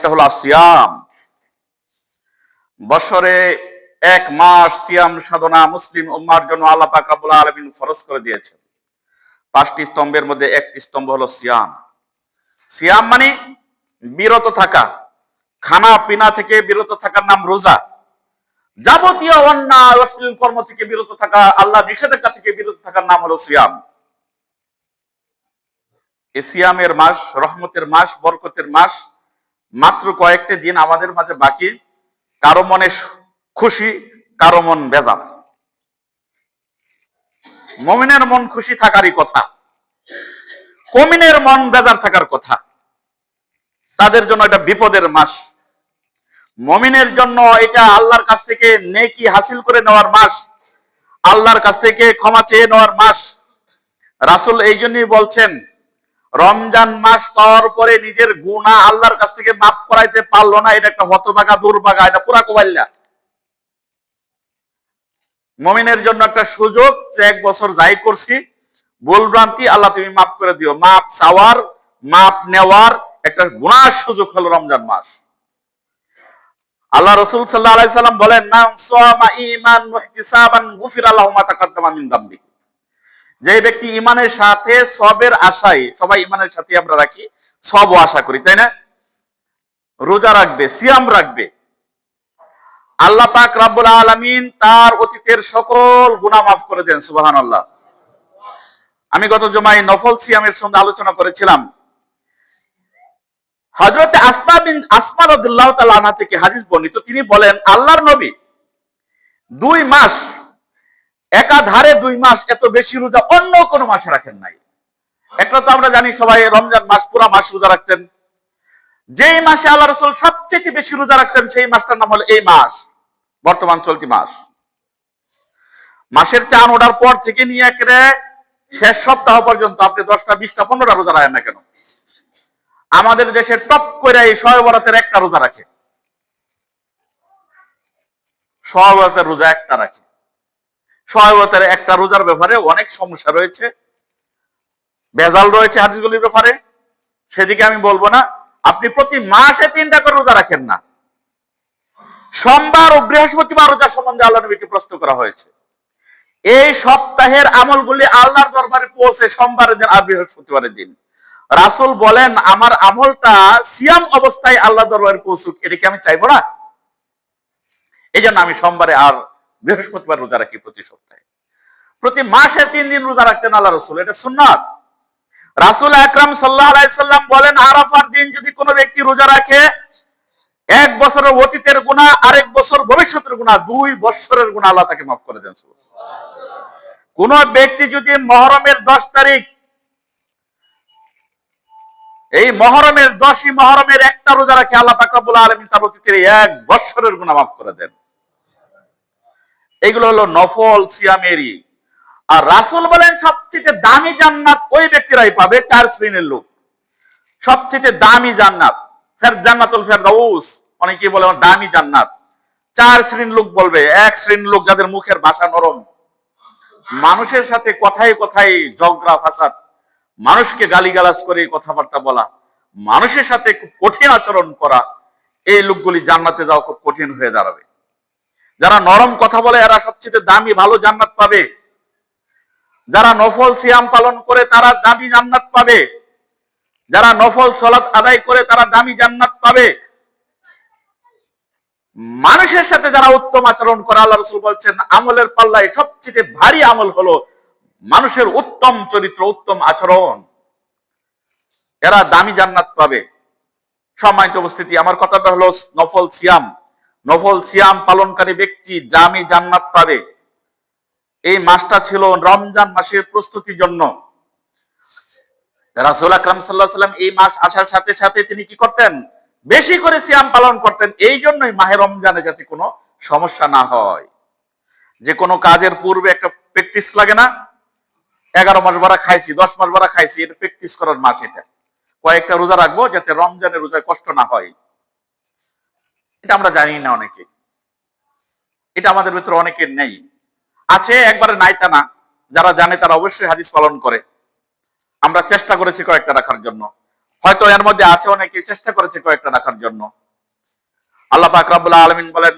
একটা হলো সিয়াম। বছরে এক মাস সিয়াম সাধনা মুসলিম উম্মার জন্য আল্লাহ পাক রাব্বুল আলামিন ফরজ করে দিয়েছেন। পাঁচটি স্তম্ভের মধ্যে একটি স্তম্ভ হলো সিয়াম। সিয়াম মানে বিরত থাকা, খানা পিনা থেকে বিরত থাকার নাম রোজা। যাবতীয় অন্যায়, অশ্লীল কর্ম থেকে বিরত থাকা, আল্লাহ নিষেধাজ্ঞা থেকে বিরত থাকার নাম হলো সিয়াম। এই সিয়ামের মাস, রহমতের মাস, বরকতের মাস মাত্র কয়েকটি দিন আমাদের মাঝে বাকি। কারও মনে খুশি, কারও মন বেজার মমিনের মন খুশি থাকারই কথা। কমিনের মন বেজার থাকার কথা। তাদের জন্য এটা বিপদের মাস। মমিনের জন্য এটা আল্লাহর কাছ থেকে নেকি হাসিল করে নেওয়ার মাস। আল্লাহর কাছ থেকে ক্ষমা চেয়ে নেওয়ার মাস। রাসুল এই জন্যই বলছেন রমজান মাস পাওয়ার পরে নিজের গুণা আল্লাহর কাছ থেকে মাফ করাইতে পারল না, এটা একটা হতবাগা দুর্বাগা এটা পুরা কোবাল্লা মমিনের জন্য একটা সুযোগ, যে এক বছর যাই করছি ভুলভ্রান্তি আল্লাহ তুমি মাফ করে দিও। মাপ চাওয়ার মাপ নেওয়ার একটা গুণার সুযোগ হলো রমজান মাস। আল্লাহ রসুল সাল্লাহ আলাই সাল্লাম বলেন না সোয়ামা ইমান মুহতিসাবান, গুফির আল্লাহ মা তাকাদ্দামা মিন দাম্বি যে ব্যক্তি ইমানের সাথে সবের আশায়, সবাই ইমানের সাথে আমরা রাখি, সবও আশা করি, তাই না? রোজা রাখবে, সিয়াম রাখবে। আল্লাহ পাক রাব্বুল আলামিন তার অতীতের সকল গুনাহ মাফ করে দেন সুবাহান আল্লাহ আমি গত জমায় নফল সিয়ামের সঙ্গে আলোচনা করেছিলাম। হজরতে আসমা বিন, আসমা থেকে হাদিস বর্ণিত, তিনি বলেন, আল্লাহর নবী দুই মাস একাধারে দুই মাস এত বেশি রোজা অন্য কোনো মাসে রাখেন নাই। একটা তো আমরা জানি সবাই রমজান মাস পুরা মাস রোজা রাখতেন। যেই মাসে আল্লাহ রসুল সবচেয়ে বেশি রোজা রাখতেন সেই মাসটার নাম হলো এই মাস, বর্তমান চলতি মাস। মাসের চান ওঠার পর থেকে নিয়ে একেবারে শেষ সপ্তাহ পর্যন্ত আপনি দশটা, বিশটা, পনেরোটা রোজা রাখেন না কেন? আমাদের দেশে টপ করে এই শয় বরাতের একটা রোজা রাখে। শয় বরাতের রোজা একটা রাখে। সহায়তার একটা রোজার ব্যাপারে অনেক সমস্যা রয়েছে। ভেজাল রয়েছে হাদিসগুলির ব্যাপারে। সেদিকে আমি বলব না। আপনি প্রতি মাসে তিনটা করে রোজা রাখেন না। সোমবার ও বৃহস্পতিবার রোজা সম্বন্ধে আল্লাহ নবীকে প্রশ্ন করা হয়েছে। এই সপ্তাহের আমলগুলি আল্লাহর দরবারে পৌঁছে সোমবারের দিন আর বৃহস্পতিবারের দিন। রাসূল বলেন, আমার আমলটা সিয়াম অবস্থায় আল্লাহ দরবারে পৌঁছুক, এটা কি আমি চাইব না? এই জন্য আমি সোমবারে আর বৃহস্পতিবার রোজা রাখি প্রতি সপ্তাহে। প্রতি মাসে তিন দিন রোজা রাখতেন আল্লাহ রসুল, এটা সুন্নাত। রাসুল আকরাম সাল্লাহ আলাইসাল্লাম বলেন, আরাফার দিন যদি কোনো ব্যক্তি রোজা রাখে, এক বছরের অতীতের গুণা আরেক বছর ভবিষ্যতের গুণা দুই বছরের গুণা আল্লাহ তাকে মাফ করে দেন। কোন ব্যক্তি যদি মহরমের দশ তারিখ, এই মহরমের দশই মহরমের একটা রোজা রাখে, আল্লাহ তাকাবুল আলমিন তার অতীতের এক বছরের গুণা মাফ করে দেন। এগুলো হলো নফল সিয়ামেরি। আর রাসুল বলেন, সবচেয়ে দামি জান্নাত ওই ব্যক্তিরাই পাবে, চার শ্রেণির লোক। সবচেয়ে দামি জান্নাত, ফের জান্নাতুল ফেরদাউস অনেকে বলে দামি জান্নাত। চার শ্রেণির লোক বলবে, এক শ্রেণির লোক যাদের মুখের ভাষা নরম। মানুষের সাথে কথায় কথায় ঝগড়া, ফাসাদ। মানুষকে গালিগালাজ করে কথাবার্তা বলা। মানুষের সাথে খুব কঠিন আচরণ করা। এই লোকগুলি জান্নাতে যাওয়া খুব কঠিন হয়ে দাঁড়াবে। যারা নরম কথা বলে, এরা সবচেয়ে দামি, ভালো জান্নাত পাবে। যারা নফল সিয়াম পালন করে, তারা দামি জান্নাত পাবে। যারা নফল সলাৎ আদায় করে, তারা দামি জান্নাত পাবে। মানুষের সাথে যারা উত্তম আচরণ করে, আল্লাহ রসুল বলছেন, আমলের পাল্লায় সবচেয়ে ভারী আমল হলো মানুষের উত্তম চরিত্র, উত্তম আচরণ। এরা দামি জান্নাত পাবে। সম্মানিত উপস্থিতি, আমার কথাটা হলো নফল সিয়াম। নফল সিয়াম পালনকারী ব্যক্তি জামি জান্নাত পাবে। এই মাসটা ছিল রমজান মাসের প্রস্তুতির জন্য। রাসুল আকরাম সাল্লাহ সাল্লাম এই মাস আসার সাথে সাথে তিনি কি করতেন? বেশি করে সিয়াম পালন করতেন। এই জন্যই মাহে রমজানে যাতে কোনো সমস্যা না হয়। যে কোনো কাজের পূর্বে একটা প্র্যাকটিস লাগে না। এগারো মাস বারা খাইছি, দশ মাস বারা খাইছি, এটা প্র্যাকটিস করার মাস এটা। কয়েকটা রোজা রাখব যাতে রমজানের রোজায় কষ্ট না হয়। এটা আমরা জানি না অনেকে। এটা আমাদের ভিতরে অনেকের নেই। আছে একবারে নাই তা না যারা জানে তারা অবশ্যই হাদিস পালন করে। আমরা চেষ্টা করেছি কয়েকটা রাখার জন্য। হয়তো এর মধ্যে আছে অনেকে চেষ্টা করেছে কয়েকটা রাখার জন্য। আল্লাহ পাক রাব্বুল আলামিন বলেন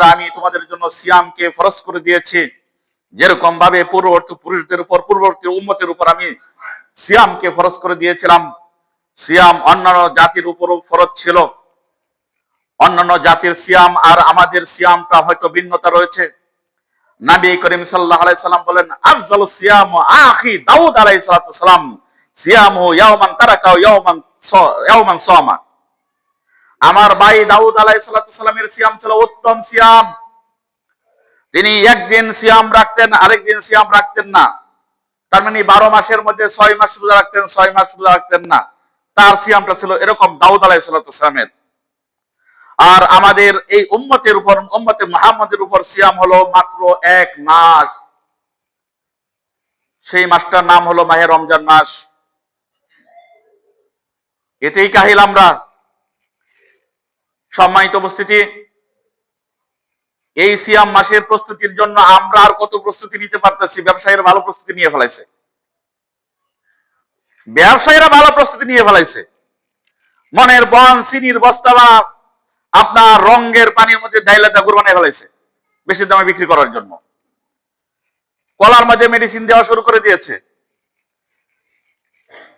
আমি তোমাদের জন্য সিয়ামকে ফরজ করে দিয়েছি। যেরকম ভাবে পূর্ববর্তী পুরুষদের উপর, পূর্ববর্তী উম্মতের উপর আমি সিয়ামকে ফরজ করে দিয়েছিলাম। সিয়াম অন্যান্য জাতির উপরও ফরজ ছিল। অন্যান্য জাতির সিয়াম আর আমাদের সিয়ামটা হয়তো ভিন্নতা রয়েছে। নাবী করিম সাল্লাল্লাহু আলাইহি সাল্লাম বলেন, আফজালু সিয়াম আখি দাউদ সালাতু সালাম। সিয়ামু ইয়াওমান তারাকা ইয়াওমান ইয়াওমান সামা। আমার ভাই দাউদ আলাই সালাতু সালামের সিয়াম ছিল উত্তম সিয়াম। তিনি একদিন সিয়াম রাখতেন, আরেকদিন সিয়াম রাখতেন না। তার মানে বারো মাসের মধ্যে ছয় মাস রোজা রাখতেন, ছয় মাস রোজা রাখতেন না। তার সিয়ামটা ছিল এরকম দাউদ আলাইহিস সালাতু সালামের। আর আমাদের এই উম্মতের উপর, উম্মতে মুহাম্মদের উপর সিয়াম হলো মাত্র এক মাস। সেই মাসটার নাম হলো মাহে রমজান মাস। এতেই কাহিল আমরা। সম্মানিত উপস্থিতি এই সিয়াম মাসের প্রস্তুতির জন্য আমরা আর কত প্রস্তুতি নিতে পারতেছি? ব্যবসায়ীরা ভালো প্রস্তুতি নিয়ে ফেলাইছে। ব্যবসায়ীরা ভালো প্রস্তুতি নিয়ে ফেলাইছে। মনের বন, চিনির বস্তা বা আপনার রঙের পানির মধ্যে ডাইলাটা গুরবানে ফেলাইছে, বেশি দামে বিক্রি করার জন্য। কলার মাঝে মেডিসিন দেওয়া শুরু করে দিয়েছে।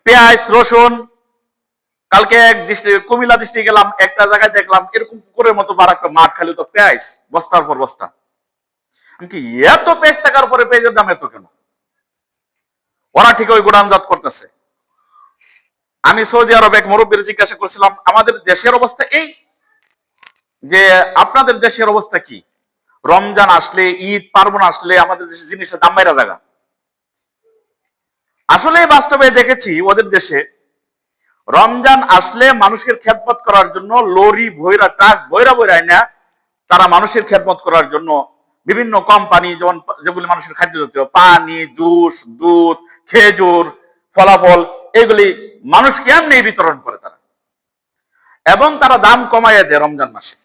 পেঁয়াজ, রসুন কালকে এক ডিস্ট্রিক্ট কুমিল্লা ডিস্ট্রিক্ট গেলাম, একটা জায়গায় দেখলাম এরকম পুকুরের মতো বার একটা মাঠ খালি তো পেঁয়াজ, বস্তার পর বস্তা। কি, এত পেঁয়াজ থাকার পরে পেঁয়াজের দাম এত কেন? ওরা ঠিক ওই গুণানজাত করতেছে। আমি সৌদি আরব এক মুরব্বীর জিজ্ঞাসা করছিলাম, আমাদের দেশের অবস্থা এই যে আপনাদের দেশের অবস্থা কি? রমজান আসলে, ঈদ, পার্বণ আসলে আমাদের দেশে জিনিসের দাম বাইরা জায়গা আসলে বাস্তবে দেখেছি ওদের দেশে রমজান আসলে মানুষের খেদমত করার জন্য লরি, ভৈরা, ট্রাক, ভৈরা ভৈরায় না তারা মানুষের খেদমত করার জন্য বিভিন্ন কোম্পানি, যেমন যেগুলি মানুষের খাদ্য জাতীয়, পানি, জুস, দুধ, খেজুর, ফলাফল, এগুলি মানুষকে এমনি বিতরণ করে তারা। এবং তারা দাম কমাইয়া দেয় রমজান মাসে।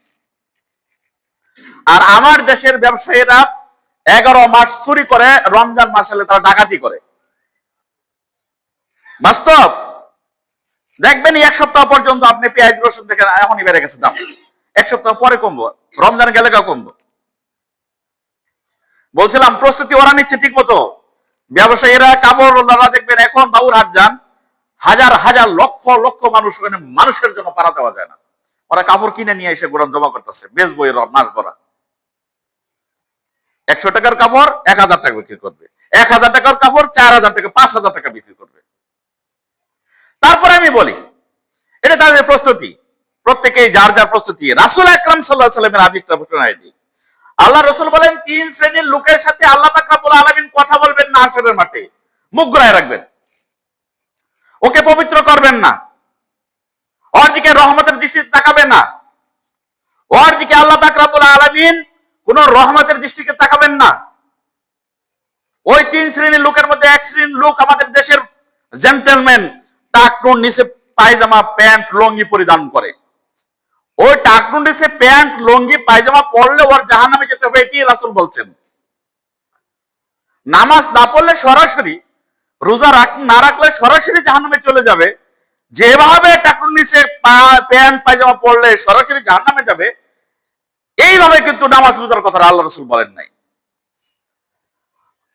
আর আমার দেশের ব্যবসায়ীরা এগারো মাস চুরি করে, রমজান মাস তারা ডাকাতি করে। বাস্তব? দেখবেন এক সপ্তাহ পর্যন্ত আপনি পেঁয়াজ, রসুন দেখেন এখনই বেড়ে গেছে দাম। এক সপ্তাহ পরে কমবো, রমজান গেলে কেউ কমবো। বলছিলাম, প্রস্তুতি ওরা নিচ্ছে ঠিক মতো ব্যবসায়ীরা কাপড় দেখবেন এখন বাবুর হাট যান, হাজার হাজার লক্ষ লক্ষ মানুষ ওখানে মানুষের জন্য পাড়া দেওয়া যায় না। ওরা কাপড় কিনে নিয়ে এসে গোড়ান জমা করতেছে, বেশ বইয়ের মাস ভরা। একশো টাকার কাপড় এক হাজার টাকা বিক্রি করবে। এক হাজার টাকার কাপড় চার হাজার টাকা, পাঁচ হাজার টাকা বিক্রি করবে। তারপরে আমি বলি, এটা তাদের প্রস্তুতি। প্রত্যেকেই যার যার প্রস্তুতি। রাসুল আকরাম সাল্লাহ সাল্লামের আদিষ্টা ঘোষণা এটি। আল্লাহ রসুল বলেন, তিন শ্রেণির লোকের সাথে আল্লাহ পাকরাবুল আলমিন কথা বলবেন না আসরের মাঠে। মুখ ঘুরায় রাখবেন। ওকে পবিত্র করবেন না। ওর দিকে রহমতের দৃষ্টিতে তাকাবেন না। ওর দিকে আল্লাহ পাকরাবুল আলমিন কোন রহমতের দৃষ্টিকে তাকাবেন না। ওই তিন শ্রেণির লোকের মধ্যে এক শ্রেণির লোক আমাদের দেশের জেন্টেলম্যান টাকনুর নিচে পায়জামা, প্যান্ট, লঙ্গি পরিধান করে। ওই টাকনুর নিচে প্যান্ট, লঙ্গি, পায়জামা পরলে ওর জাহান নামে যেতে হবে এটি রাসুল বলছেন। নামাজ না পড়লে সরাসরি, রোজা রাখ, না রাখলে সরাসরি জাহান নামে চলে যাবে। যেভাবে টাকনুর নিচে প্যান্ট, পায়জামা পরলে সরাসরি জাহান নামে যাবে, এইভাবে কিন্তু নামাজ রোজার কথা আল্লাহ রসুল বলেন নাই।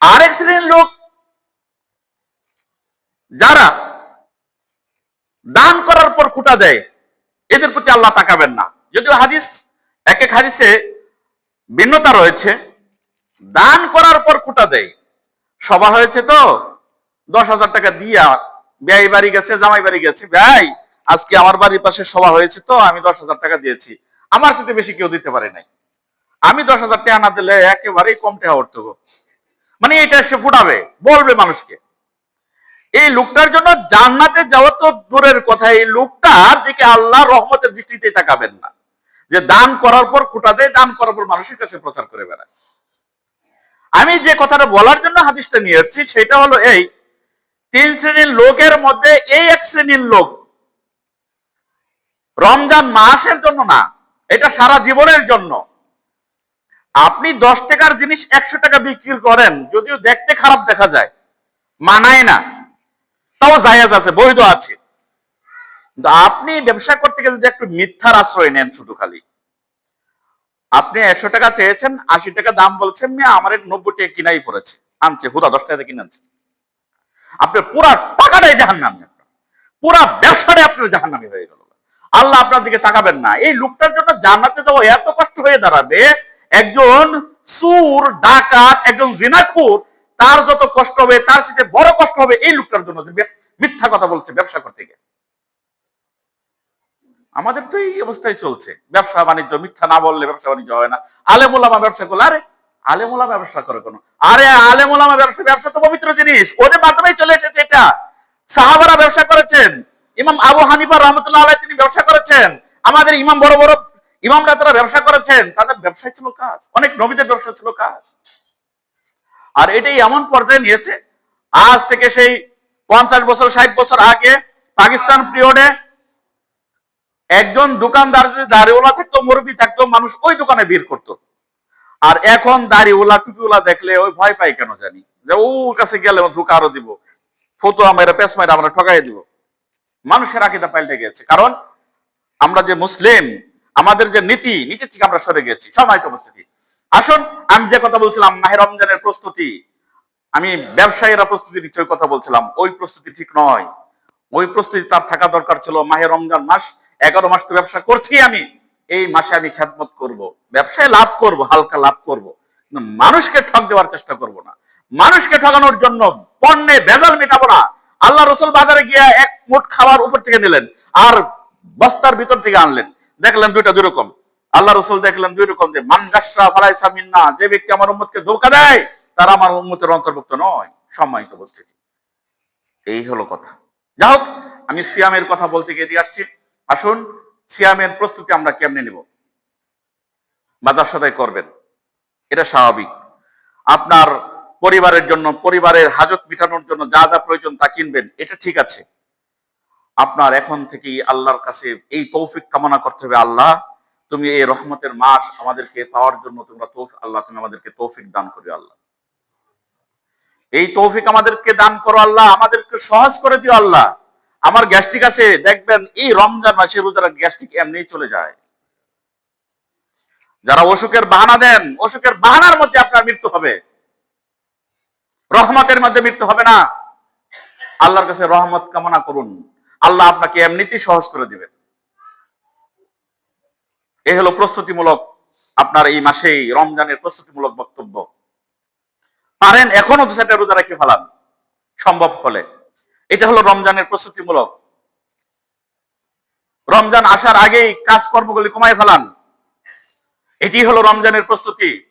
আরেক শ্রেণির লোক, যারা দান করার পর খুঁটা দেয়, এদের প্রতি আল্লাহ তাকাবেন না। যদিও হাদিস এক এক হাদিসে ভিন্নতা রয়েছে। দান করার পর খুঁটা দেয়। সভা হয়েছে তো, দশ হাজার টাকা দিয়া ব্যয় বাড়ি গেছে, জামাই বাড়ি গেছে। ব্যয় আজকে আমার বাড়ির পাশে সভা হয়েছে তো, আমি দশ হাজার টাকা দিয়েছি। আমার সাথে বেশি কেউ দিতে পারে নাই। আমি দশ হাজার টাকা না দিলে একেবারেই কম টাকা উঠত মানে এটা সে ফুটাবে, বলবে মানুষকে। এই লোকটার জন্য জান্নাতে যাওয়া তো দূরের কথা। এই লোকটার দিকে আল্লাহ রহমতের দৃষ্টিতে তাকাবেন না। যে দান করার পর খুঁটা দেয়, দান করার পর মানুষের কাছে প্রচার করে বেড়ায়। আমি যে কথাটা বলার জন্য হাদিসটা নিয়ে এসেছি সেটা হলো এই, তিন শ্রেণির লোকের মধ্যে এই এক শ্রেণির লোক রমজান মাসের জন্য না, এটা সারা জীবনের জন্য। আপনি দশ টাকার জিনিস একশো টাকা বিক্রি করেন, যদিও দেখতে খারাপ দেখা যায়, মানায় না। তাও জায়েজ আছে, বৈধ আছে। কিন্তু আপনি ব্যবসা করতে গেলে একটু মিথ্যার আশ্রয় নেন শুধু খালি। আপনি একশো টাকা চেয়েছেন, আশি টাকা দাম বলছেন, মেয়ে, আমার নব্বই টাকা কিনাই পড়েছে। আনছে, হুদা, দশ টাকা কিনে আনছে। আপনার পুরা টাকাটাই জাহান নামি পুরা ব্যবসাটাই আপনার জাহান নামি হয়ে গেল। আল্লাহ আপনার দিকে তাকাবেন না। এই লোকটার জন্য জান্নাতে যাওয়া এত কষ্ট হয়ে দাঁড়াবে, একজন সুর ডাকাত, একজন জিনাখুর তার যত কষ্ট হবে, তার সাথে বড় কষ্ট হবে এই লোকটার জন্য মিথ্যা কথা বলছে ব্যবসা করতে গিয়ে। আমাদের তো এই অবস্থায় চলছে। ব্যবসা বাণিজ্য, মিথ্যা না বললে ব্যবসা বাণিজ্য হয় না। আলেমুলামা ব্যবসা করলে। আরে আলেমুলামা ব্যবসা করে কোনো। আরে, আলেমুলামা ব্যবসা ব্যবসা তো পবিত্র জিনিস। ওদের মাধ্যমেই চলে এসেছে এটা। সাহাবারা ব্যবসা করেছেন। ইমাম আবু হানিফা রহমতুল্লাহ আলাই তিনি ব্যবসা করেছেন। আমাদের ইমাম বড় বড় ইমামরা তারা ব্যবসা করেছেন। তাদের ব্যবসায় ছিল কাজ। অনেক নবীদের ব্যবসা ছিল কাজ। আর এটাই এমন পর্যায়ে নিয়েছে, আজ থেকে সেই পঞ্চাশ বছর, ষাট বছর আগে পাকিস্তান পিরিয়ডে একজন দোকানদার যদি দাড়িওয়ালা থাকতো, মুরব্বী থাকতো, মানুষ ওই দোকানে ভিড় করতো। আর এখন দাড়িওয়ালা, টুপিওয়ালা দেখলে ওই ভয় পাই কেন জানি? যে ও কাছে গেলে ধোকা আরও দিব ফটো আমরা পেস মাইরা আমরা ঠকাই দিব। মানুষের আকিদা পাল্টে গেছে কারণ আমরা যে মুসলিম, আমাদের যে নীতি নীতি থেকে আমরা সরে গেছি সময়ত উপস্থিতি। আসুন, আমি যে কথা বলছিলাম, মাহে রমজানের প্রস্তুতি, আমি ব্যবসায়ীরা প্রস্তুতি নিচ্ছে কথা বলছিলাম। ওই প্রস্তুতি ঠিক নয়। ওই প্রস্তুতি তার থাকা দরকার ছিল মাহে রমজান মাস। এগারো মাস তো ব্যবসা করছি আমি। এই মাসে আমি খ্যাতমত করব। ব্যবসায় লাভ করব, হালকা লাভ করব। মানুষকে ঠক দেওয়ার চেষ্টা করব না। মানুষকে ঠকানোর জন্য পণ্যে ভেজাল মেটাবো না। আল্লাহ রসুল বাজারে গিয়ে এক মোট খাবার উপর থেকে নিলেন আর বস্তার ভিতর থেকে আনলেন। দেখলেন দুইটা দুই রকম। আল্লাহ রসুল দেখলেন দুই রকম যে মানগাসরা ফালাই সামিন্না যে ব্যক্তি আমার উম্মতকে ধোকা দেয়, তারা আমার উম্মতের অন্তর্ভুক্ত নয়, সম্মানিত উপস্থিতি। এই হলো কথা। যা হোক, আমি সিয়ামের কথা বলতে গিয়ে দিয়ে আসছি। আসুন, সিয়ামের প্রস্তুতি আমরা কেমনে নিব? বাজার সদাই করবেন। এটা স্বাভাবিক। আপনার পরিবারের জন্য, পরিবারের হাজত মিটানোর জন্য যা যা প্রয়োজন তা কিনবেন, এটা ঠিক আছে। আপনার এখন থেকেই আল্লাহর কাছে এই তৌফিক কামনা করতে হবে আল্লাহ। তুমি এই রহমতের মাস আমাদেরকে পাওয়ার জন্য তোমরা তৌফিক, আল্লাহ তুমি আমাদেরকে তৌফিক দান করবে আল্লাহ। এই তৌফিক আমাদেরকে দান করো আল্লাহ, আমাদেরকে সহজ করে দিও আল্লাহ। আমার গ্যাস্ট্রিক আছে, দেখবেন এই রমজান মাসে রোজারা গ্যাস্ট্রিক এমনিই চলে যায়। যারা অসুখের বাহানা দেন, অসুখের বাহানার মধ্যে আপনার মৃত্যু হবে। রহমতের মধ্যে মৃত্যু হবে না। আল্লাহর কাছে রহমত কামনা করুন। আল্লাহ আপনাকে এমনিতেই সহজ করে দিবেন। এই হলো প্রস্তুতিমূলক আপনার এই মাসেই রমজানের প্রস্তুতিমূলক বক্তব্য। পারেন এখনও দু চারটা রোজা রেখে ফেলান। সম্ভব হলে। এটা হলো রমজানের প্রস্তুতিমূলক। রমজান আসার আগেই কাজকর্মগুলি কমায় ফেলান। এটি হলো রমজানের প্রস্তুতি।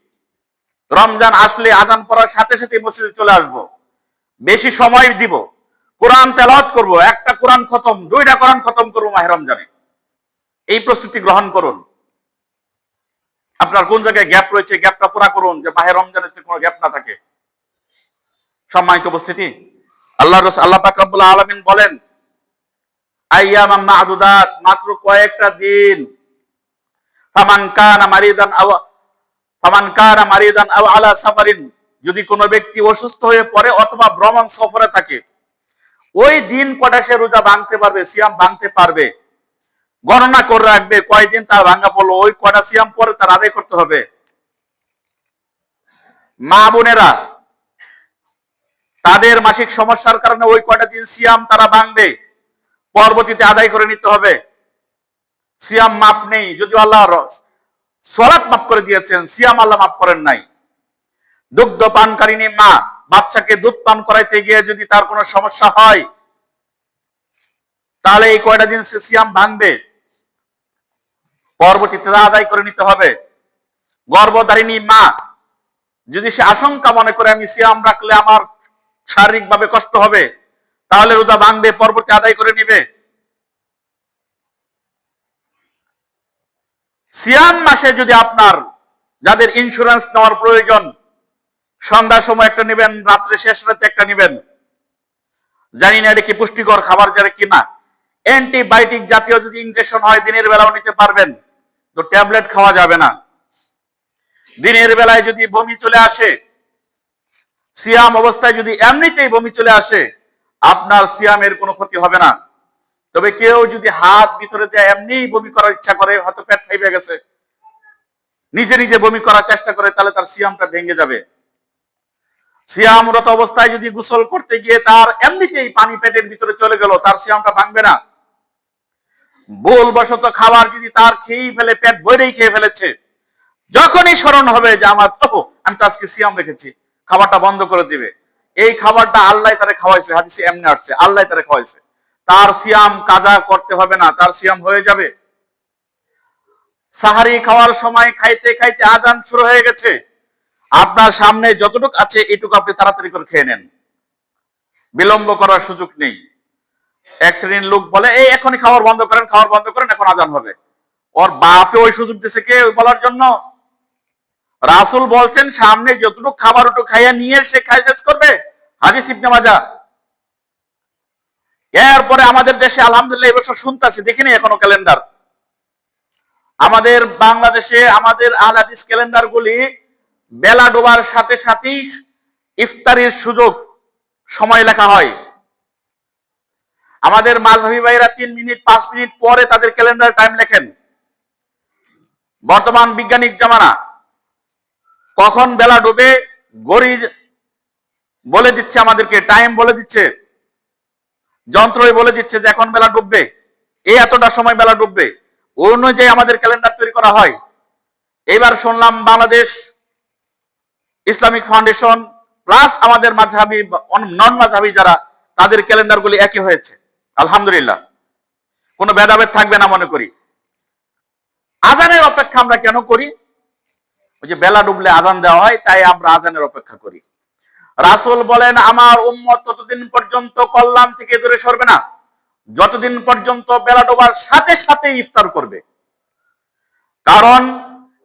রমজান আসলে আজান পড়ার সাথে সাথে মসজিদে চলে আসব। বেশি সময় দিব। কোরআন তেলাওয়াত করব। একটা কোরআন খতম, দুইটা কোরআন খতম করব মাহে রমজানে। এই প্রস্তুতি গ্রহণ করুন। আপনার কোন জায়গায় গ্যাপ রয়েছে গ্যাপটা পুরা করুন, যে মাহে রমজানের কোনো গ্যাপ না থাকে। সম্মানিত উপস্থিতি, আল্লাহ রস আল্লাহ পাক রব্বুল আলামিন বলেন আইয়াম মাত্র কয়েকটা দিন যদি কোনো ব্যক্তি অসুস্থ হয়ে পড়ে অথবা ভ্রমণ সফরে থাকে, ওই দিন কটা সে রোজা ভাঙতে পারবে, সিয়াম ভাঙতে পারবে। গণনা করে রাখবে, কয়দিন তার ভাঙা পড়ল, ওই কটা সিয়াম পরে তার আদায় করতে হবে। মা বোনেরা, তাদের মাসিক সমস্যার কারণে ওই কয়টা দিন সিয়াম তারা ভাঙবে, পরবর্তীতে আদায় করে নিতে হবে। সিয়াম মাপ নেই যদি আল্লাহ সলাৎ মাফ করে দিয়েছেন, সিয়াম আল্লাহ মাফ করেন নাই। দুগ্ধ পানকারিনী মা, বাচ্চাকে দুধ পান করাইতে গিয়ে যদি তার কোনো সমস্যা হয়, তাহলে এই কয়টা দিন সে সিয়াম ভাঙবে। পরবর্তীতে আদায় করে নিতে হবে। গর্ভধারিণী মা, যদি সে আশঙ্কা মনে করে, আমি সিয়াম রাখলে আমার শারীরিকভাবে কষ্ট হবে, তাহলে রোজা ভাঙবে, পরবর্তী আদায় করে নিবে। সিয়াম মাসে যদি আপনার, যাদের ইন্স্যুরেন্স নেওয়ার প্রয়োজন, সন্ধ্যার সময় একটা নেবেন, রাত্রে শেষ রাতে একটা নেবেন, জানি না এটা কি পুষ্টিকর খাবার যারা কিনা অ্যান্টিবায়োটিক জাতীয় যদি ইনজেকশন হয়, দিনের বেলাও নিতে পারবেন। তো ট্যাবলেট খাওয়া যাবে না। দিনের বেলায় যদি বমি চলে আসে, সিয়াম অবস্থায় যদি এমনিতেই বমি চলে আসে, আপনার সিয়ামের কোনো ক্ষতি হবে না। তবে কেউ যদি হাত ভিতরে দিয়ে এমনি বমি করার ইচ্ছা করে, হয়তো পেট খাইবে গেছে, নিজে নিজে বমি করার চেষ্টা করে, তাহলে তার সিয়ামটা ভেঙে যাবে। সিয়ামরত অবস্থায় যদি গোসল করতে গিয়ে তার এমনিতেই পানি পেটের ভিতরে চলে গেল, তার সিয়ামটা ভাঙবে না। ভুল বশত খাবার যদি তার খেয়েই ফেলে, পেট বইরেই খেয়ে ফেলেছে, যখনই স্মরণ হবে যে আমার তো আমি তো আজকে সিয়াম রেখেছি, খাবারটা বন্ধ করে দিবে। এই খাবারটা আল্লাহ তারে খাওয়াইছে, হাদিসে এমনি আসছে, আল্লাহ তারে খাওয়াইছে। তার সিয়াম কাজা করতে হবে না, তার সিয়াম হয়ে যাবে। সাহারি খাওয়ার সময় খাইতে খাইতে আজান শুরু হয়ে গেছে। আপনার সামনে যতটুকু আছে, এটুকু আপনি তাড়াতাড়ি করে খেয়ে নেন। বিলম্ব করার সুযোগ নেই। এক শ্রেণির লোক বলে, এই, এখনই খাবার বন্ধ করেন খাবার বন্ধ করেন, এখন আজান হবে। ওর বাপে ওই সুযোগ দিছে কে ওই বলার জন্য? রাসুল বলছেন, সামনে যতটুকু খাবার ওটু খাইয়া নিয়ে সে খাই শেষ করবে। হাদিস ইবনে মাজা এরপরে আমাদের দেশে আলহামদুলিল্লাহ এবছর শুনতেছি দেখিনি এখনও ক্যালেন্ডার। আমাদের বাংলাদেশে আমাদের আল হাদিস ক্যালেন্ডার গুলি বেলা ডোবার সাথে সাথেই ইফতারির সুযোগ সময় লেখা হয়। আমাদের মাঝহাবি ভাইরা তিন মিনিট, পাঁচ মিনিট পরে তাদের ক্যালেন্ডার টাইম লেখেন। বর্তমান বিজ্ঞানিক জামানা, কখন বেলা ডুবে গড়ি বলে দিচ্ছে আমাদেরকে টাইম বলে দিচ্ছে, যন্ত্রই বলে দিচ্ছে যে এখন বেলা ডুববে এই এতটা সময় বেলা ডুববে অনুযায়ী আমাদের ক্যালেন্ডার তৈরি করা হয়। এবার শুনলাম বাংলাদেশ ইসলামিক ফাউন্ডেশন প্লাস আমাদের মাঝহাবি নন মাঝহাবি যারা, তাদের ক্যালেন্ডার গুলি একই হয়েছে। আলহামদুলিল্লাহ। কোনো ভেদাভেদ থাকবে না মনে করি। আজানের অপেক্ষা আমরা কেন করি? ওই যে বেলা ডুবলে আজান দেওয়া হয়, তাই আমরা আজানের অপেক্ষা করি। রাসুল বলেন, আমার উম্মত ততদিন পর্যন্ত কল্যাণ থেকে দূরে সরবে না। যতদিন পর্যন্ত বেলা ডোবার সাথে সাথে ইফতার করবে। কারণ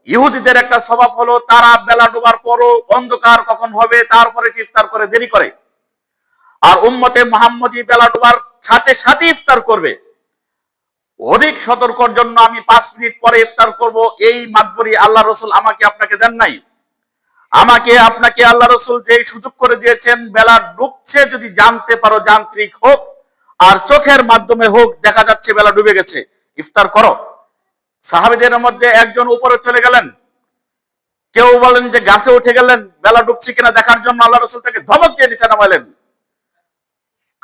ইহুদিদের একটা স্বভাব হলো, তারা বেলা ডোবার পরও অন্ধকার কখন হবে, তারপরে ইফতার করে দেরি করে। আর উম্মতে মোহাম্মদী বেলা ডোবার সাথে সাথে ইফতার করবে। অধিক সতর্কর জন্য আমি পাঁচ মিনিট পরে ইফতার করব। এই মাতবরি আল্লাহ রসুল আমাকে আপনাকে দেন নাই। আমাকে, আপনাকে আল্লাহ রসুল যে সুযোগ করে দিয়েছেন, বেলা ডুবছে যদি জানতে পারো যান্ত্রিক হোক, আর চোখের মাধ্যমে হোক, দেখা যাচ্ছে বেলা ডুবে গেছে। ইফতার করো। সাহাবিদের মধ্যে একজন উপরে চলে গেলেন। কেউ বলেন যে গাছে উঠে গেলেন, বেলা ডুবছে কিনা দেখার জন্য আল্লাহ রসুল তাকে ধমক দিয়ে নিচে নামাইলেন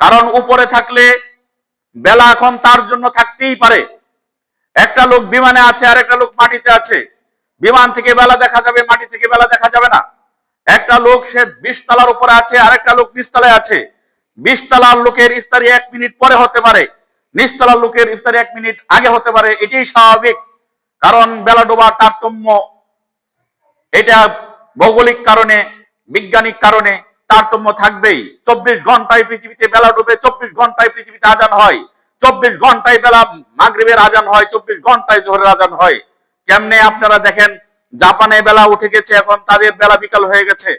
কারণ উপরে থাকলে বেলা এখন তার জন্য থাকতেই পারে। একটা লোক বিমানে আছে আর একটা লোক মাটিতে আছে। বিমান থেকে বেলা দেখা যাবে, মাটি থেকে বেলা দেখা যাবে না। একটা লোক সে বিশ তালার উপরে আছে আর একটা লোক নিচতলায় আছে। বিশ তালার লোকের ইফতারি এক মিনিট পরে হতে পারে। নিচতলার লোকের ইফতারি এক মিনিট আগে হতে পারে, এটাই স্বাভাবিক। কারণ বেলা ডোবার তারতম্য, এটা ভৌগোলিক কারণে, বৈজ্ঞানিক কারণে তারতম্য থাকবেই। চব্বিশ ঘন্টায় পৃথিবীতে বেলা ডুবে চব্বিশ ঘন্টায় পৃথিবীতে আজান হয়। চব্বিশ ঘন্টায় বেলা মাগরীবের আজান হয়, চব্বিশ ঘন্টায় জোহরের আজান হয়। কেমনে আপনারা দেখেন, জাপানে বেলা উঠে গেছে, এখন তাদের বেলা বিকাল হয়ে গেছে।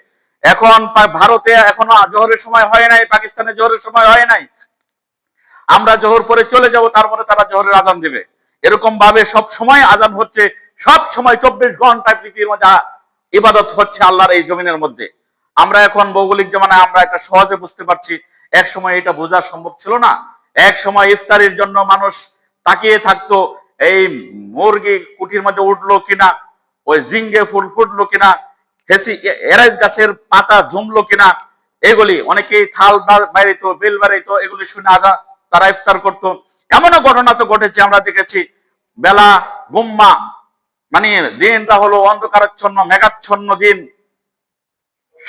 এখন ভারতে এখনও জোহরের সময় হয় নাই, পাকিস্তানে জোহরের সময় হয় নাই। আমরা জোহর পরে চলে যাব, তারপরে তারা জোহরের আজান দেবে। এরকম ভাবে সব সময় আজান হচ্ছে, সব সময় চব্বিশ ঘন্টায় পৃথিবীর মধ্যে ইবাদত হচ্ছে আল্লাহর এই জমিনের মধ্যে। আমরা এখন ভৌগোলিক জামানায় আমরা এটা সহজে বুঝতে পারছি, এক সময় এটা বোঝা সম্ভব ছিল না। এক সময় ইফতারির জন্য মানুষ তাকিয়ে থাকতো, এই মুরগি কুটির মধ্যে উঠল কিনা, ওই জিঙ্গে ফুল ফুটলো কিনা, হেসি এরাইজ গাছের পাতা জমলো কিনা, এগুলি অনেকেই থাল বাইরিত বেল বাড়াইতো এগুলি শুনে আজা তারা ইফতার করতো। এমনও ঘটনা তো ঘটেছে, আমরা দেখেছি, বেলা, গুম্মা মানে দিনটা হলো অন্ধকারাচ্ছন্ন, মেঘাচ্ছন্ন দিন।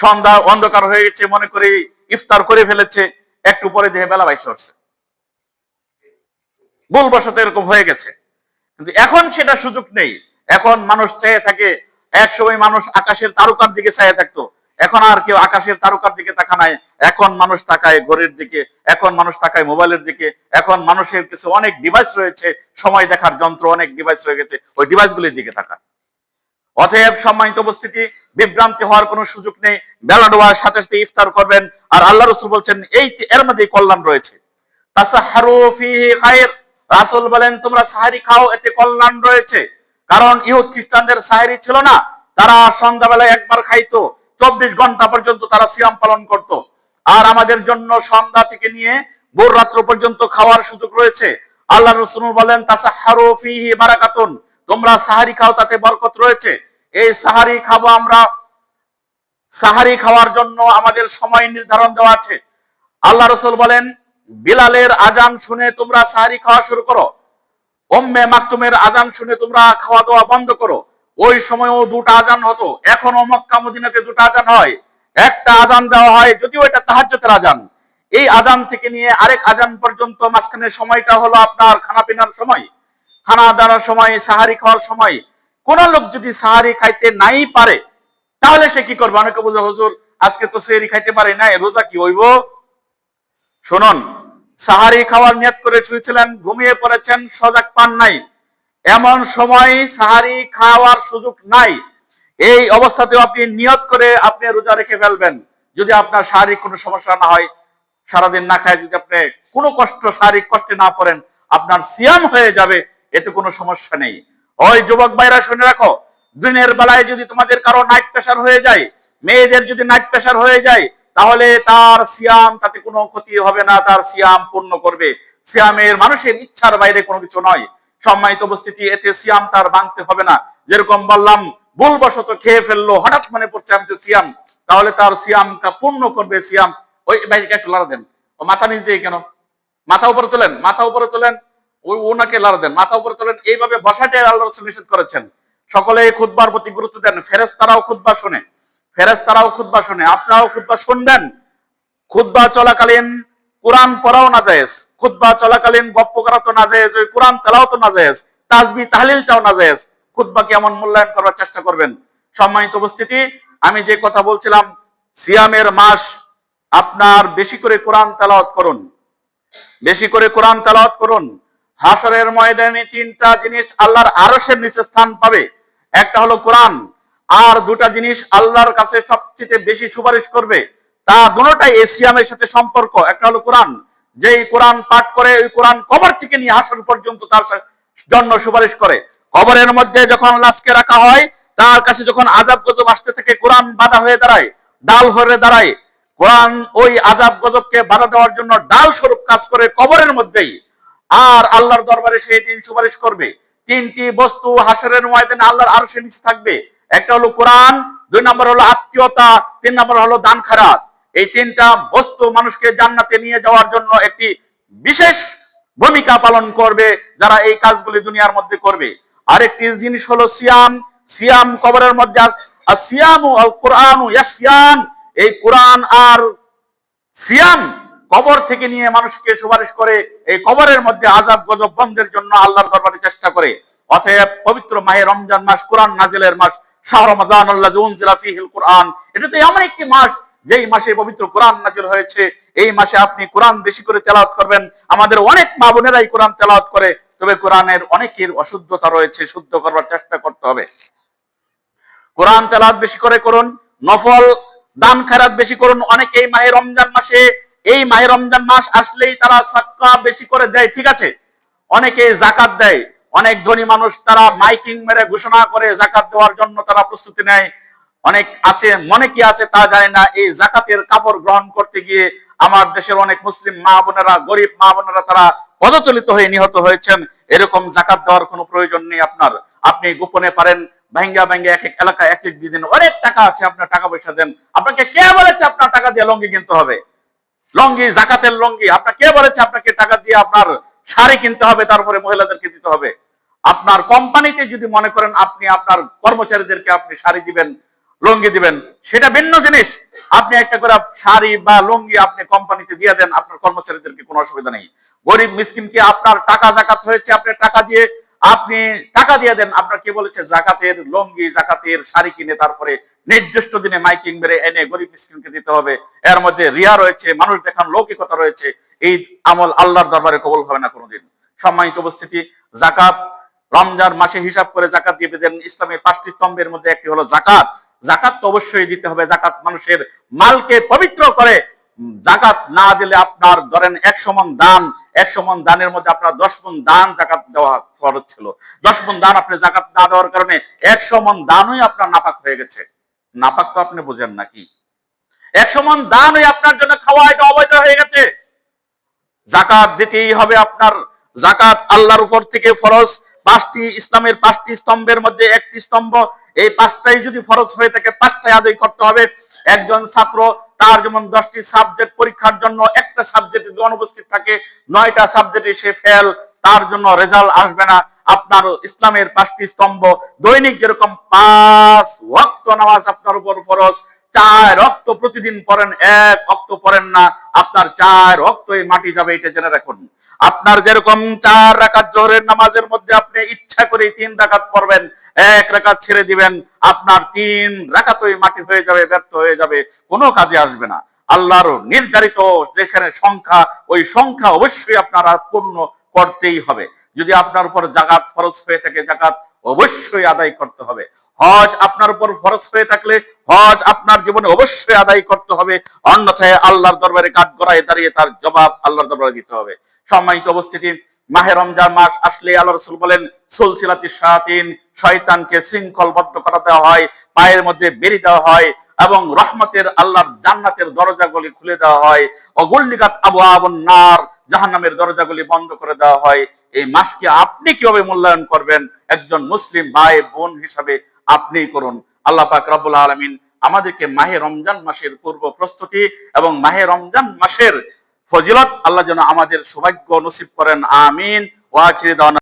সন্ধ্যা অন্ধকার হয়ে গেছে, মনে করে ইফতার করে ফেলেছে, একটু পরে দেহে বেলা বাইশ হচ্ছে। ভুলবশত এরকম হয়ে গেছে। কিন্তু এখন সেটা সুযোগ নেই। এখন মানুষ চেয়ে থাকে এক সময় মানুষ আকাশের তারকার দিকে চাইয়ে থাকতো, এখন আর কেউ আকাশের তারকার দিকে তাকা নাই। এখন মানুষ তাকায় ঘরের দিকে, এখন মানুষ তাকায় মোবাইলের দিকে, এখন মানুষের কিছু অনেক ডিভাইস রয়েছে, সময় দেখার যন্ত্র অনেক ডিভাইস রয়ে গেছে, ওই ডিভাইসগুলির দিকে তাকায়। অতএব সম্মানিত উপস্থিতি, বিভ্রান্তি হওয়ার কোনো সুযোগ নেই। বেলা ডোবার সাথে সাথে ইফতার করবেন আর আল্লাহ রসুল বলছেন, এই এর মধ্যে কল্যাণ রয়েছে। রাসুল বলেন, তোমরা সাহারি খাও, এতে কল্যাণ রয়েছে। কারণ ইহুদ খ্রিস্টানদের সাহারি ছিল না, তারা সন্ধ্যাবেলায় একবার খাইতো, চব্বিশ ঘণ্টা পর্যন্ত তারা সিয়াম পালন করত। আর আমাদের জন্য সন্ধ্যা থেকে নিয়ে ভোর রাত্র পর্যন্ত খাওয়ার সুযোগ রয়েছে। আল্লাহ রসুল বলেন, তাসাহারু ফিহি বারাকাতুন। তোমরা সাহারি খাও, তাতে বরকত রয়েছে। এই সাহারি খাব আমরা। সাহারি খাওয়ার জন্য আমাদের সময় নির্ধারণ দেওয়া আছে। আল্লাহ রসুল বলেন, বিলালের আজান শুনে তোমরা সাহারি খাওয়া শুরু করো। ওম্মে মাকতুমের আজান শুনে তোমরা খাওয়া দাওয়া বন্ধ করো। ওই সময়ও দুটা আজান হতো। এখনও মক্কা মদিনাতে দুটো আজান হয়। একটা আজান দেওয়া হয়, যদিও এটা তাহাজ্জতের আজান। এই আজান থেকে নিয়ে আরেক আজান পর্যন্ত মাঝখানে সময়টা হলো আপনার খানা পিনার সময়। খানা দানার সময়, সাহারি খাওয়ার সময়, কোন লোক যদি সাহারি খাইতে নাই পারে, তাহলে সে কি করবে? অনেকে বুঝে হুজুর, আজকে তো সেহরি খাইতে পারে না রোজা কি হইব? শুনুন, সাহারি খাওয়ার নিয়ত করে শুয়েছিলেন, ঘুমিয়ে পড়েছেন, সজাগ পান নাই। এমন সময় সাহারি খাওয়ার সুযোগ নাই। এই অবস্থাতেও আপনি নিয়ত করে আপনি রোজা রেখে ফেলবেন। যদি আপনার শারীরিক কোনো সমস্যা না হয়, সারাদিন না খায়, যদি আপনি কোনো কষ্ট, শারীরিক কষ্টে না পড়েন, আপনার সিয়াম হয়ে যাবে এতে কোনো সমস্যা নেই। ওই যুবক ভাইরা শুনে রাখো, দিনের বেলায় যদি তোমাদের কারও নাইট প্রেশার হয়ে যায়, মেয়েদের যদি নাইট প্রেশার হয়ে যায়, তাহলে তার সিয়াম তাতে কোনো ক্ষতি হবে না, তার সিয়াম পূর্ণ করবে। সিয়ামের মানুষের ইচ্ছার বাইরে কোনো কিছু নয়। সম্মানিত উপস্থিতি, এতে সিয়াম তার ভাঙতে হবে না। যেরকম বললাম, ভুলবশত খেয়ে ফেলল, হঠাৎ মনে পড়ছে আমি তো সিয়াম। তাহলে তার সিয়ামটা পূর্ণ করবে, সিয়াম। ওই ভাইকে একটু লড়া দেন। ও মাথা নিচ দিয়ে কেন? মাথা উপরে তোলেন, মাথা উপরে তোলেন। ওই ওনাকে লড়া দেন। মাথা উপরে তোলেন। এইভাবে বসাটাই আল্লাহ রসুল নিষেধ করেছেন। সকলে এই খুদবার প্রতি গুরুত্ব দেন। ফেরেস তারাও খুদবা শোনে। ফেরেস তারাও খুদবা শোনে। আপনারাও খুদবা শুনবেন। খুদবা চলাকালীন কোরআন পড়াও না যায়জ খুদবা চলাকালীন গপ্প করা তো না যায়জ ওই কোরআন তেলাও তো না যায়জ তাজবি, তাহলিলটাও না যায়জ খুদবা কেমন মূল্যায়ন করার চেষ্টা করবেন। সম্মানিত উপস্থিতি, আমি যে কথা বলছিলাম, সিয়ামের মাস আপনার বেশি করে কোরআন তেলাওয়াত করুন। বেশি করে কোরআন তেলাওয়াত করুন। হাসরের ময়দানে তিনটা জিনিস আল্লাহর আরশের নিচে স্থান পাবে। একটা হলো কোরআন, আর দুটা জিনিস আল্লাহর কাছে সবচেয়ে বেশি সুপারিশ করবে। তা দুটোটাই এসিয়ামের সাথে সম্পর্ক। একটা হলো কোরআন, যেই কোরআন পাঠ করে, ওই কোরআন কবর থেকে নিয়ে হাসর পর্যন্ত তার জন্য সুপারিশ করে। কবরের মধ্যে যখন লাশকে রাখা হয়, তার কাছে যখন আজাব গজব আসতে থেকে, কোরআন বাধা হয়ে দাঁড়ায়, ডাল হয়ে দাঁড়ায়। কোরআন ওই আজাব গজবকে বাধা দেওয়ার জন্য ডাল স্বরূপ কাজ করে কবরের মধ্যেই। আর আল্লাহর দরবারে সেই দিন সুপারিশ করবে। তিনটি বস্তু হাসরের ময়দানে আল্লাহর আরও নিচে থাকবে। একটা হলো কোরআন, দুই নম্বর হলো আত্মীয়তা, তিন নম্বর হলো দান খারাপ। এই তিনটা বস্তু মানুষকে জান্নাতে নিয়ে যাওয়ার জন্য একটি বিশেষ ভূমিকা পালন করবে, যারা এই কাজগুলি দুনিয়ার মধ্যে করবে। আরেকটি জিনিস হলো সিয়াম। সিয়াম কবরের মধ্যে সিয়ামু কোরআনু এই কোরআন আর সিয়াম কবর থেকে নিয়ে মানুষকে সুপারিশ করে এই কবরের মধ্যে আজাব গজব বন্ধের জন্য আল্লাহর দরবারে চেষ্টা করে। অতএব পবিত্র মাহে রমজান মাস, কোরআন নাজিলের মাস আমাদের অনেক কোরআন করে, তবে কোরআনের অনেকের অশুদ্ধতা রয়েছে, শুদ্ধ চেষ্টা করতে হবে। কোরআন বেশি করে করুন, নফল, দান খারাত বেশি করুন। অনেকেই মাহে রমজান মাসে এই মাহে রমজান মাস আসলেই তারা সাক্কা বেশি করে দেয়, ঠিক আছে? অনেকে জাকাত দেয়, অনেক ধনী মানুষ তারা মাইকিং মেরে ঘোষণা করে জাকাত দেওয়ার জন্য তারা প্রস্তুতি নেয়। অনেক আছে, মনে কি আছে তা জানে না, এই জাকাতের কাপড় গ্রহণ করতে গিয়ে আমার দেশের অনেক মুসলিম মা বোনেরা, গরিব মা বোনেরা তারা পদচলিত হয়ে নিহত হয়েছেন। এরকম জাকাত দেওয়ার কোনো প্রয়োজন নেই আপনার। আপনি গোপনে পারেন, ভাঙ্গা ভাঙ্গা এক এক এলাকায় এক এক দিন অনেক টাকা আছে, আপনার টাকা পয়সা দেন। আপনাকে কে বলেছে আপনার টাকা দিয়ে লঙ্গি কিনতে হবে? লঙ্গি, জাকাতের লঙ্গি, আপনার কে বলেছে আপনাকে টাকা দিয়ে আপনার শাড়ি কিনতে হবে তারপরে মহিলাদেরকে দিতে হবে? আপনার কোম্পানিতে যদি মনে করেন আপনি আপনার কর্মচারীদেরকে আপনি শাড়ি দিবেন, লঙ্গি দিবেন, সেটা ভিন্ন জিনিস। আপনি একটা করে শাড়ি বা লঙ্গি আপনি কোম্পানিতে দিয়ে দেন, আপনার কর্মচারীদেরকে কোনো অসুবিধা নেই। গরিব, মিসকিনকে আপনার টাকা জাকাত হয়েছে, আপনি টাকা দিয়ে আপনি টাকা দিয়ে দেন, আপনার কে বলেছে? জাকাতের লঙ্গি, জাকাতের শাড়ি কিনে তারপরে নির্দিষ্ট দিনে মাইকিং মেরে এনে গরিব মিসকিনকে দিতে হবে। এর মধ্যে রিয়া রয়েছে, মানুষ দেখান লৌকিকতা রয়েছে। এই আমল আল্লাহর দরবারে কবল হবে না কোনোদিন। সম্মানিত উপস্থিতি, জাকাত, রমজান মাসে হিসাব করে জাকাত দিয়ে দেন ইসলামের পাঁচটি স্তম্ভের মধ্যে একটি হলো জাকাত। জাকাত তো অবশ্যই দিতে হবে। জাকাত মানুষের মালকে পবিত্র করে। জাকাত না দিলে আপনার ধরেন একশো মন দান একশো মন দানের মধ্যে আপনার দশ মন দান জাকাত দেওয়া খরচ ছিল। দশ মন দান আপনি জাকাত না দেওয়ার কারণে একশো মন দানই আপনার নাপাক হয়ে গেছে। নাপাক তো আপনি বোঝেন নাকি? একশো মন দানই আপনার জন্য খাওয়া এটা অবৈধ হয়ে গেছে। জাকাত দিতেই হবে আপনার। জাকাত আল্লাহর উপর থেকে ফরজ। পাঁচটি ইসলামের পাঁচটি স্তম্ভের মধ্যে একটি স্তম্ভ। এই পাঁচটাই যদি ফরজ হয়ে থাকে, পাঁচটাই আদায় করতে হবে। একজন ছাত্র, তার যেমন দশটি সাবজেক্ট পরীক্ষার জন্য একটা সাবজেক্টে অনুপস্থিত থাকে, নয়টা সাবজেক্টে সে ফেল তার জন্য রেজাল্ট আসবে না। আপনার ইসলামের পাঁচটি স্তম্ভ, দৈনিক যেরকম পাঁচ ওয়াক্ত নামাজ আপনার উপর ফরজ, চার রক্ত প্রতিদিন পড়েন, এক রক্ত পড়েন না, আপনার চার রক্ত এই মাটি যাবে, এটা জেনে রাখুন। আপনার যেরকম চার রাকাত জোহরের নামাজের মধ্যে আপনি ইচ্ছা করে তিন রাকাত পড়বেন, এক রাকাত ছেড়ে দিবেন, আপনার তিন রাকাত ওই মাটি হয়ে যাবে, ব্যর্থ হয়ে যাবে, কোনো কাজে আসবে না। আল্লাহর নির্ধারিত যেখানে সংখ্যা, ওই সংখ্যা অবশ্যই আপনারা পূর্ণ করতেই হবে। যদি আপনার উপর জাকাত খরচ হয়ে থাকে, জাকাত অবশ্যই আদায় করতে হবে। হজ আপনার উপর ফরজ হয়ে থাকলে হজ আপনার জীবনে অবশ্যই আদায় করতে হবে। অন্যথায় আল্লাহর দরবারে কাঠ গড়ায় দাঁড়িয়ে তার জবাব আল্লাহর দরবারে দিতে হবে। সম্মানিত উপস্থিতি, মাহে রমজান মাস আসলে আল্লাহ রসুল বলেন, সুলসিলাতি সাতিন শয়তানকে শৃঙ্খলবদ্ধ করা দেওয়া হয়, পায়ের মধ্যে বেরি দেওয়া হয় এবং রহমতের আল্লাহর জান্নাতের দরজাগুলি খুলে দেওয়া হয়। অগুল্লিকাত আবু আবন নার, জাহান্নামের দরজাগুলি বন্ধ করে দেওয়া হয়। এই মাসকে আপনি কীভাবে মূল্যায়ন করবেন? একজন মুসলিম ভাই বোন হিসাবে আপনিই করুন। আল্লাহ পাক রব্বুল আলমিন আমাদেরকে মাহে রমজান মাসের পূর্ব প্রস্তুতি এবং মাহে রমজান মাসের ফজিলত আল্লাহ যেন আমাদের সৌভাগ্য নসিব করেন। আমিন। ওয়াখির